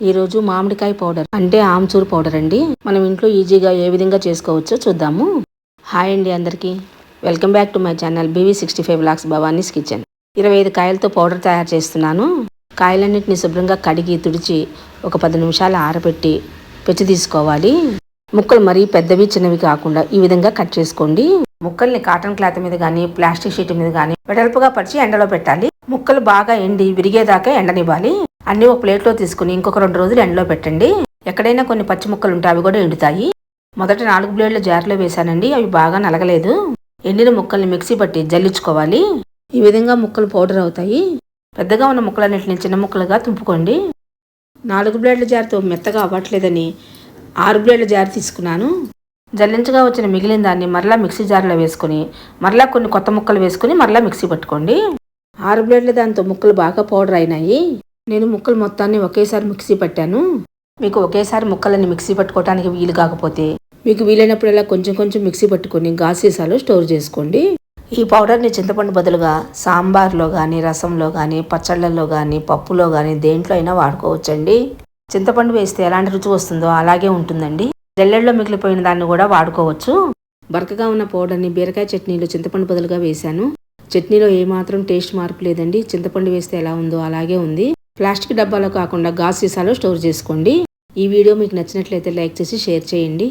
ఈరోజు మామిడికాయ పౌడర్ అంటే ఆమ్చూర్ పౌడర్ అండి. మనం ఇంట్లో ఈజీగా ఏ విధంగా చేసుకోవచ్చో చూద్దాము. హాయ్ అండి అందరికీ. Welcome back to my channel BV sixty five lakhs Bhavani's kitchen. ఇరవై ఐదు కాయలతో పౌడర్ తయారు చేస్తున్నాను. కాయలన్నింటినీ శుభ్రంగా కడిగి తుడిచి ఒక పది నిమిషాలు ఆరబెట్టి పెచ్చి తీసుకోవాలి. ముక్కలు మరీ పెద్దవి చిన్నవి కాకుండా ఈ విధంగా కట్ చేసుకోండి. ముక్కల్ని కాటన్ క్లాత్ మీద కానీ ప్లాస్టిక్ షీట్ మీద కానీ వెడల్పుగా పరిచి ఎండలో పెట్టాలి. ముక్కలు బాగా ఎండి విరిగేదాకా ఎండనివ్వాలి. అన్నీ ఒక ప్లేట్లో తీసుకుని ఇంకొక రెండు రోజులు ఎండలో పెట్టండి. ఎక్కడైనా కొన్ని పచ్చి ముక్కలు ఉంటే అవి కూడా ఎండుతాయి. మొదట నాలుగు బ్లేడ్ల జార్లో వేశానండి. అవి బాగా నలగలేదు. ఎండిన ముక్కల్ని మిక్సీ పట్టి జల్లించుకోవాలి. ఈ విధంగా ముక్కలు పౌడర్ అవుతాయి. పెద్దగా ఉన్న ముక్కలన్నింటిని చిన్న ముక్కలుగా తుంపుకోండి. నాలుగు బ్లేడ్ల జార్తో మెత్తగా అవ్వట్లేదని ఆరు బ్లేడ్ల జార్ తీసుకున్నాను. జల్లించగా వచ్చిన మిగిలిన దాన్ని మరలా మిక్సీ జార్లో వేసుకుని మరలా కొన్ని కొత్త ముక్కలు వేసుకుని మరలా మిక్సీ పట్టుకోండి. ఆరు బ్లేడ్ల దాంతో ముక్కలు బాగా పౌడర్ అయినాయి. నేను ముక్కలు మొత్తాన్ని ఒకేసారి మిక్సీ పట్టాను. మీకు ఒకేసారి ముక్కలని మిక్సీ పట్టుకోవడానికి వీలు కాకపోతే? మీకు వీలైనప్పుడల్లా కొంచెం కొంచెం మిక్సీ పట్టుకొని గాజు సీసాలో స్టోర్ చేసుకోండి. ఈ పౌడర్ని చింతపండు బదులుగా సాంబార్లో కానీ రసంలో కానీ పచ్చళ్ళల్లో కానీ పప్పులో కానీ దేంట్లో అయినా వాడుకోవచ్చండి. చింతపండు వేస్తే ఎలాంటి రుచి వస్తుందో అలాగే ఉంటుందండి. జల్లెడలో మిగిలిపోయిన దాన్ని కూడా వాడుకోవచ్చు. బరకగా ఉన్న పౌడర్ని బీరకాయ చట్నీలో చింతపండు బదులుగా వేశాను. చట్నీలో ఏమాత్రం టేస్ట్ మార్పు లేదండి. చింతపండు వేస్తే ఎలా ఉందో అలాగే ఉంది. ప్లాస్టిక్ డబ్బాలో కాకుండా గాజు సీసాలో స్టోర్ చేసుకోండి. ఈ వీడియో మీకు నచ్చినట్లయితే లైక్ చేసి షేర్ చేయండి.